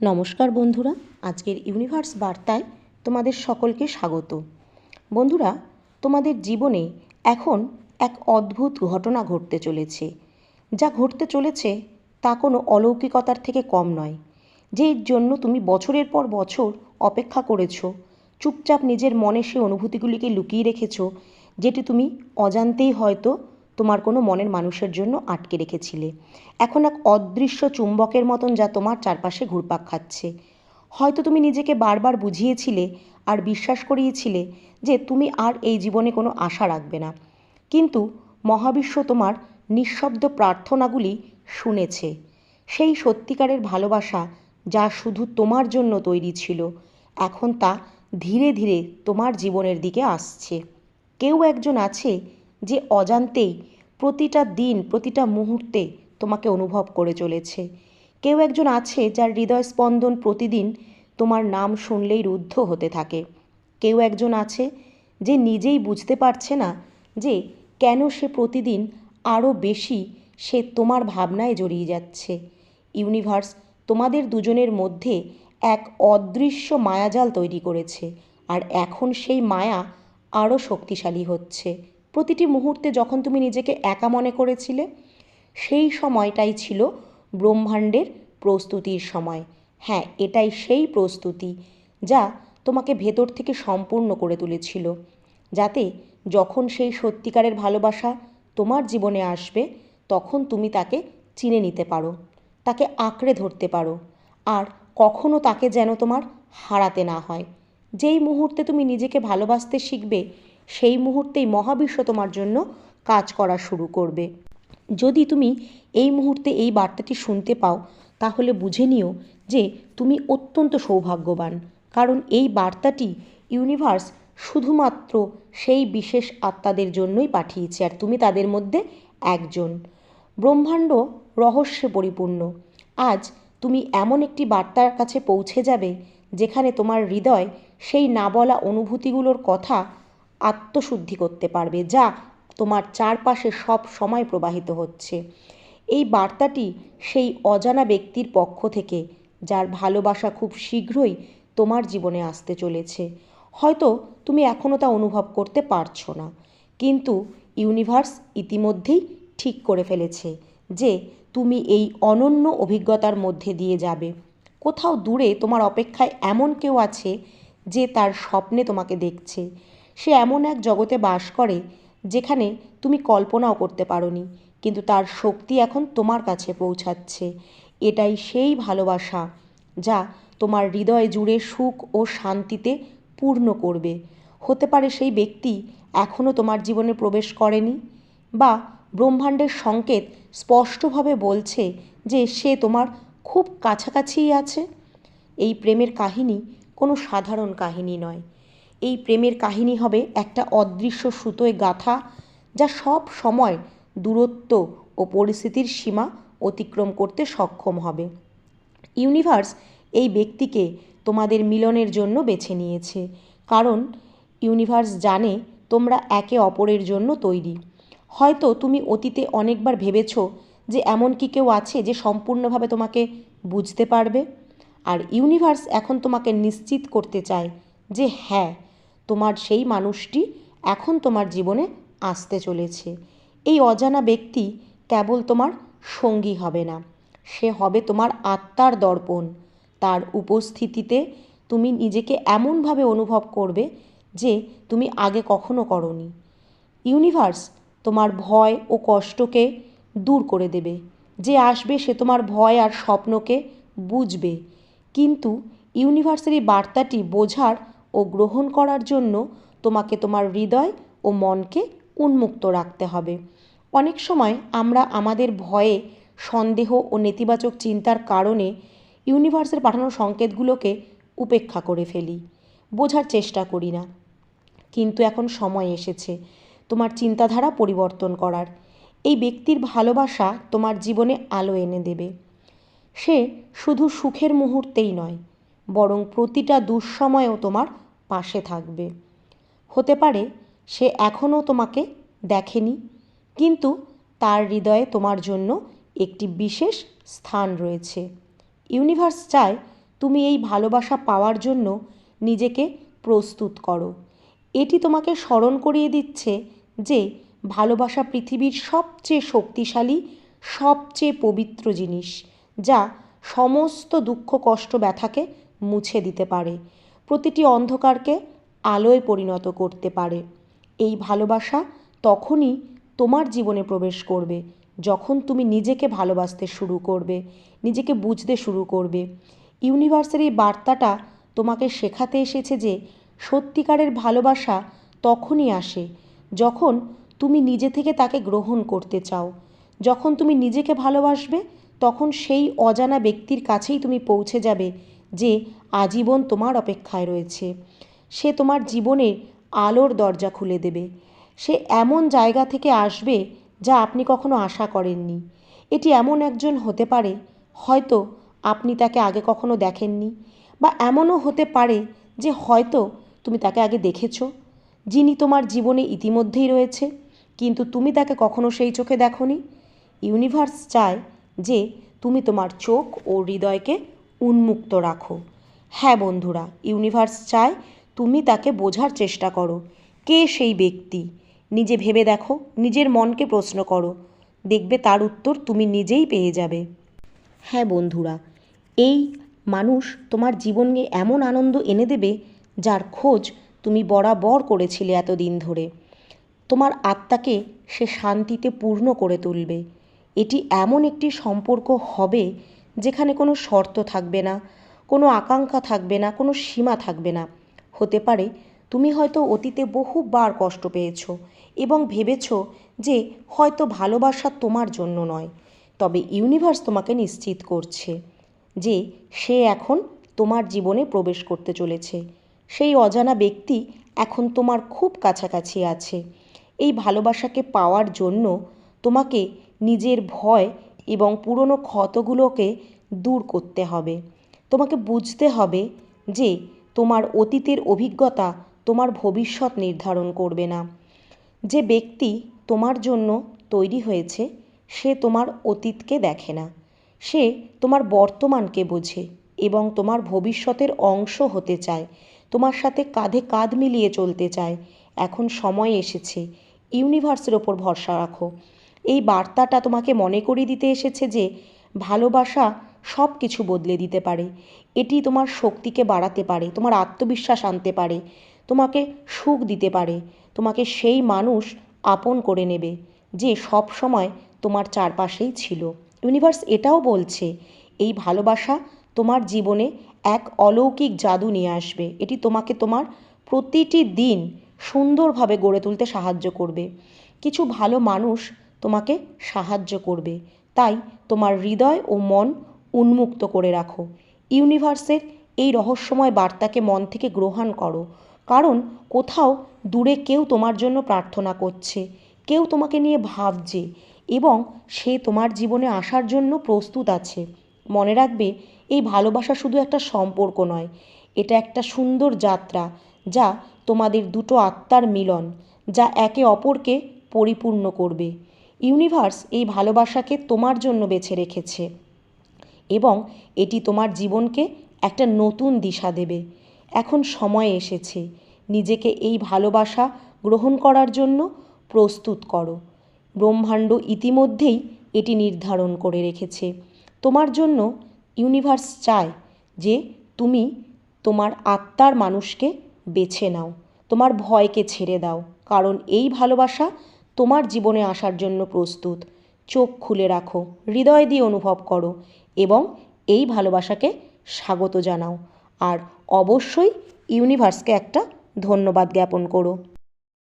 নমস্কার বন্ধুরা, আজকের ইউনিভার্স বার্তায় তোমাদের সকলকে স্বাগত। বন্ধুরা, তোমাদের জীবনে এখন এক অদ্ভুত ঘটনা ঘটতে চলেছে। যা ঘটতে চলেছে তা কোনো অলৌকিকতার থেকে কম নয়। যের জন্য তুমি বছরের পর বছর অপেক্ষা করেছ, চুপচাপ নিজের মনে সে অনুভূতিগুলিকে লুকিয়ে রেখেছ, যেটি তুমি অজান্তেই হয়তো তোমার কোনো মনের মানুষের জন্য আটকে রেখেছিলে। এখন এক অদৃশ্য চুম্বকের মতন যা তোমার চারপাশে ঘুরপাক খাচ্ছে। হয়তো তুমি নিজেকে বারবার বুঝিয়েছিলে আর বিশ্বাস করিয়েছিলে যে তুমি আর এই জীবনে কোনো আশা রাখবে না। কিন্তু মহাবিশ্ব তোমার নিঃশব্দ প্রার্থনাগুলি শুনেছে। সেই সত্যিকারের ভালোবাসা যা শুধু তোমার জন্য তৈরি ছিল, এখন তা ধীরে ধীরে তোমার জীবনের দিকে আসছে। কেউ একজন আছে যে অজান্তেই প্রতিটা দিন, প্রতিটা মুহূর্তে তোমাকে অনুভব করে চলেছে। কেউ একজন আছে যার হৃদয় স্পন্দন প্রতিদিন তোমার নাম শুনলেই রুদ্ধ হতে থাকে। কেউ একজন আছে যে নিজেই বুঝতে পারছে না যে কেন সে প্রতিদিন আরও বেশি সে তোমার ভাবনায় জড়িয়ে যাচ্ছে। ইউনিভার্স তোমাদের দুজনের মধ্যে এক অদৃশ্য মায়াজাল তৈরি করেছে, আর এখন সেই মায়া আরও শক্তিশালী হচ্ছে। প্রতিটি মুহূর্তে যখন তুমি নিজেকে একা মনে করেছিলে, সেই সময়টাই ছিল ব্রহ্মাণ্ডের প্রস্তুতির সময়। হ্যাঁ এটাই সেই প্রস্তুতি যা তোমাকে ভেতর থেকে সম্পূর্ণ করে তুলেছিল, যাতে যখন সেই সত্যিকারের ভালোবাসা তোমার জীবনে আসবে, তখন তুমি তাকে চিনে নিতে পারো, তাকে আঁকড়ে ধরতে পারো, আর কখনো তাকে যেন তোমার হারাতে না হয়। যেই মুহূর্তে তুমি নিজেকে ভালোবাসতে শিখবে সেই মুহূর্তেই মহাবিশ্ব তোমার জন্য কাজ করা শুরু করবে। যদি তুমি এই মুহূর্তে এই বার্তাটি শুনতে পাও, তাহলে বুঝে নিও যে তুমি অত্যন্ত সৌভাগ্যবান, কারণ এই বার্তাটি ইউনিভার্স শুধুমাত্র সেই বিশেষ আত্মাদের জন্যই পাঠিয়েছে, আর তুমি তাদের মধ্যে একজন। ব্রহ্মাণ্ড রহস্যে পরিপূর্ণ। আজ তুমি এমন একটি বার্তার কাছে পৌঁছে যাবে, যেখানে তোমার হৃদয় সেই না বলা অনুভূতিগুলোর কথা আত্মশুদ্ধি করতে পারবে। যা তোমার চারপাশে সব সময় প্রবাহিত হচ্ছে। এই বার্তাটি সেই অজানা ব্যক্তির পক্ষ থেকে, যার ভালোবাসা খুব শীঘ্রই তোমার জীবনে আসতে চলেছে। হয়তো তুমি এখনও তা অনুভব করতে পারছ না। কিন্তু ইউনিভার্স ইতিমধ্যেই ঠিক করে ফেলেছে যে, তুমি এই অনন্য অভিজ্ঞতার মধ্যে দিয়ে যাবে। কোথাও দূরে তোমার অপেক্ষায় এমন কেউ আছে যে তার স্বপ্নে তোমাকে দেখছে। সে এমন এক জগতে বাস করে যেখানে তুমি কল্পনাও করতে পারোনি, কিন্তু তার শক্তি এখন তোমার কাছে পৌঁছাচ্ছে। এটাই সেই ভালোবাসা যা তোমার হৃদয় জুড়ে সুখ ও শান্তিতে পূর্ণ করবে। হতে পারে সেই ব্যক্তি এখনও তোমার জীবনে প্রবেশ করেনি বা ব্রহ্মাণ্ডের সংকেত স্পষ্টভাবে বলছে যে সে তোমার খুব কাছাকাছিই আছে। এই প্রেমের কাহিনী কোনো সাধারণ কাহিনী নয়। এই প্রেমের কাহিনী হবে একটা অদৃশ্য সুতোয় গাথা যা সব সময় দূরত্ব ও পরিস্থিতির সীমা অতিক্রম করতে সক্ষম হবে। ইউনিভার্স এই ব্যক্তিকে তোমাদের মিলনের জন্য বেছে নিয়েছে। কারণ ইউনিভার্স জানে তোমরা একে অপরের জন্য তৈরি। হয়তো তুমি অতীতে অনেকবার ভেবেছ যে এমন কি কেউ আছে যে সম্পূর্ণভাবে তোমাকে বুঝতে পারবে। আর ইউনিভার্স এখন তোমাকে নিশ্চিত করতে চায় যে হ্যাঁ তোমার সেই মানুষটি এখন তোমার জীবনে আসতে চলেছে। এই অজানা ব্যক্তি কেবল তোমার সঙ্গী হবে না, সে হবে তোমার আত্মার দর্পণ। তার উপস্থিতিতে তুমি নিজেকে এমনভাবে অনুভব করবে যে তুমি আগে কখনো করনি। ইউনিভার্স তোমার ভয় ও কষ্টকে দূর করে দেবে। যে আসবে সে তোমার ভয় আর স্বপ্নকে বুঝবে। কিন্তু ইউনিভার্সের এই বার্তাটি বোঝার ও গ্রহণ করার জন্য তোমাকে তোমার হৃদয় ও মনকে উন্মুক্ত রাখতে হবে। অনেক সময় আমরা আমাদের ভয়ে, সন্দেহ ও নেতিবাচক চিন্তার কারণে ইউনিভার্সের পাঠানো সংকেতগুলোকে উপেক্ষা করে ফেলি, বোঝার চেষ্টা করি না। কিন্তু এখন সময় এসেছে, তোমার চিন্তাধারা পরিবর্তন করার। এই ব্যক্তির ভালোবাসা তোমার জীবনে আলো এনে দেবে। সে শুধু সুখের মুহূর্তেই নয়, বরং প্রতিটা দুঃসময়েও তোমার পাশে থাকবে। হতে পারে সে এখনও তোমাকে দেখেনি, কিন্তু তার হৃদয়ে তোমার জন্য একটি বিশেষ স্থান রয়েছে। ইউনিভার্স চায় তুমি এই ভালোবাসা পাওয়ার জন্য নিজেকে প্রস্তুত করো। এটি তোমাকে স্মরণ করিয়ে দিচ্ছে যে ভালোবাসা পৃথিবীর সবচেয়ে শক্তিশালী, সবচেয়ে পবিত্র জিনিস, যা সমস্ত দুঃখ, কষ্ট, ব্যথাকে মুছে দিতে পারে। প্রতিটি অন্ধকারকে আলোয় পরিণত করতে পারে। এই ভালোবাসা তখনই তোমার জীবনে প্রবেশ করবে, যখন তুমি নিজেকে ভালোবাসতে শুরু করবে, নিজেকে বুঝতে শুরু করবে। ইউনিভার্সের এই বার্তাটা তোমাকে শেখাতে এসেছে যে সত্যিকারের ভালোবাসা তখনই আসে, যখন তুমি নিজে থেকে তাকে গ্রহণ করতে চাও। যখন তুমি নিজেকে ভালোবাসবে, তখন সেই অজানা ব্যক্তির কাছেই তুমি পৌঁছে যাবে যে আজীবন তোমার অপেক্ষায় রয়েছে। সে তোমার জীবনে আলোর দরজা খুলে দেবে। সে এমন জায়গা থেকে আসবে যা আপনি কখনো আশা করেননি। এটি এমন একজন হতে পারে, হয়তো আপনি তাকে আগে কখনো দেখেননি বা এমনও হতে পারে যে হয়তো তুমি তাকে আগে দেখেছ, যিনি তোমার জীবনে ইতিমধ্যেই রয়েছে, কিন্তু তুমি তাকে কখনো সেই চোখে দেখনি। ইউনিভার্স চায় যে তুমি তোমার চোখ ও হৃদয়কে উন্মুক্ত রাখো। হ্যাঁ বন্ধুরা ইউনিভার্স চায় তুমি তাকে বোঝার চেষ্টা করো, কে সেই ব্যক্তি? নিজে ভেবে দেখো, নিজের মনকে প্রশ্ন করো, দেখবে তার উত্তর তুমি নিজেই পেয়ে যাবে। হ্যাঁ বন্ধুরা, এই মানুষ তোমার জীবনে এমন আনন্দ এনে দেবে যার খোঁজ তুমি বরাবর করেছিলে এতদিন ধরে। তোমার আত্মাকে সে শান্তিতে পূর্ণ করে তুলবে। এটি এমন একটি সম্পর্ক হবে যেখানে কোনো শর্ত থাকবে না, কোনো আকাঙ্ক্ষা থাকবে না, কোনো সীমা থাকবে না। হতে পারে তুমি হয়তো অতীতে বহুবার কষ্ট পেয়েছ এবং ভেবেছ যে হয়তো ভালোবাসা তোমার জন্য নয়। তবে ইউনিভার্স তোমাকে নিশ্চিত করছে যে সে এখন তোমার জীবনে প্রবেশ করতে চলেছে। সেই অজানা ব্যক্তি এখন তোমার খুব কাছাকাছি আছে। এই ভালোবাসাকে পাওয়ার জন্য তোমাকে নিজের ভয় এবং পুরনো ক্ষতগুলোকে দূর করতে হবে। তোমাকে বুঝতে হবে যে তোমার অতীতের অভিজ্ঞতা তোমার ভবিষ্যৎ নির্ধারণ করবে না। যে ব্যক্তি তোমার জন্য তৈরি হয়েছে, সে তোমার অতীতকে দেখে না। সে তোমার বর্তমানকে বোঝে এবং তোমার ভবিষ্যতের অংশ হতে চায়। তোমার সাথে কাঁধে কাঁধ মিলিয়ে চলতে চায়। এখন সময় এসেছে। ইউনিভার্সের ওপর ভরসা রাখো। এই বার্তাটা তোমাকে মনে করিয়ে দিতে এসেছে যে ভালোবাসা সব কিছু বদলে দিতে পারে। এটি তোমার শক্তিকে বাড়াতে পারে, তোমার আত্মবিশ্বাস আনতে পারে, তোমাকে সুখ দিতে পারে, তোমাকে সেই মানুষ আপন করে নেবে যে সব সময় তোমার চারপাশেই ছিল। ইউনিভার্স এটাও বলছে, এই ভালোবাসা তোমার জীবনে এক অলৌকিক জাদু নিয়ে আসবে। এটি তোমাকে তোমার প্রতিটি দিন সুন্দরভাবে গড়ে তুলতে সাহায্য করবে। কিছু ভালো মানুষ তোমাকে সাহায্য করবে। তাই তোমার হৃদয় ও মন উন্মুক্ত করে রাখো। ইউনিভার্সের এই রহস্যময় বার্তাকে মন থেকে গ্রহণ করো। কারণ কোথাও দূরে কেউ তোমার জন্য প্রার্থনা করছে। কেউ তোমাকে নিয়ে ভাবছে এবং সে তোমার জীবনে আসার জন্য প্রস্তুত আছে। মনে রাখবে, এই ভালোবাসা শুধু একটা সম্পর্ক নয়, এটা একটা সুন্দর যাত্রা যা তোমাদের দুটো আত্মার মিলন, যা একে অপরকে পরিপূর্ণ করবে। ইউনিভার্স এই ভালোবাসাকে তোমার জন্য বেছে রেখেছে এবং এটি তোমার জীবনকে একটা নতুন দিশা দেবে। এখন সময় এসেছে। নিজেকে এই ভালোবাসা গ্রহণ করার জন্য প্রস্তুত করো। ব্রহ্মাণ্ড ইতিমধ্যেই এটি নির্ধারণ করে রেখেছে। তোমার জন্য ইউনিভার্স চায় যে তুমি তোমার আত্মার মানুষকে বেছে নাও। তোমার ভয়কে ছেড়ে দাও। কারণ এই ভালোবাসা তোমার জীবনে আসার জন্য প্রস্তুত। চোখ খুলে রাখো, হৃদয় দিয়ে অনুভব করো এবং এই ভালোবাসাকে স্বাগত জানাও। আর অবশ্যই ইউনিভার্সকে একটা ধন্যবাদ জ্ঞাপন করো।